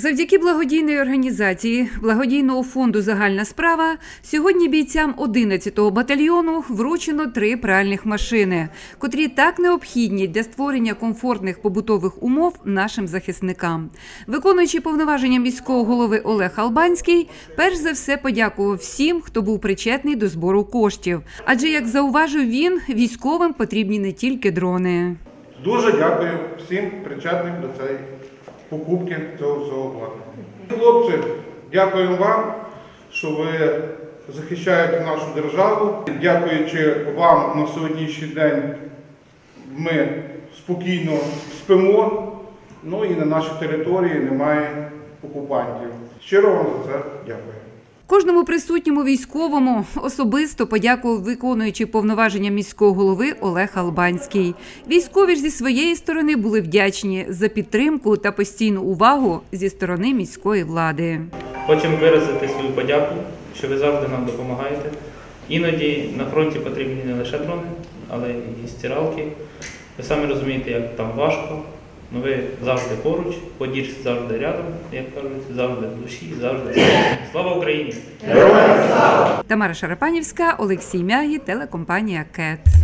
Завдяки благодійної організації благодійного фонду Загальна справа сьогодні бійцям 11-го батальйону вручено три пральних машини, котрі так необхідні для створення комфортних побутових умов нашим захисникам. Виконуючи повноваження міського голови Олег Албанський, перш за все подякував всім, хто був причетний до збору коштів. Адже, як зауважив він, військовим потрібні не тільки дрони. Дуже дякую всім причетним до цієї покупки цього всього обладнання. Хлопці, дякуємо вам, що ви захищаєте нашу державу. Дякуючи вам на сьогоднішній день ми спокійно спимо, ну і на нашій території немає окупантів. Щиро вам за це дякую. Кожному присутньому військовому особисто подякував виконуючи повноваження міського голови Олег Албанський. Військові ж зі своєї сторони були вдячні за підтримку та постійну увагу зі сторони міської влади. Хочемо виразити свою подяку, що ви завжди нам допомагаєте. Іноді на фронті потрібні не лише дрони, але і стиралки. Ви самі розумієте, як там важко. Але ви завжди поруч, подір завжди рядом, як кажуть, завжди в душі, завжди. Слава Україні! Героям Слава Україні! Тамара Шарапанівська, Олексій Мягі, телекомпанія КЕТ.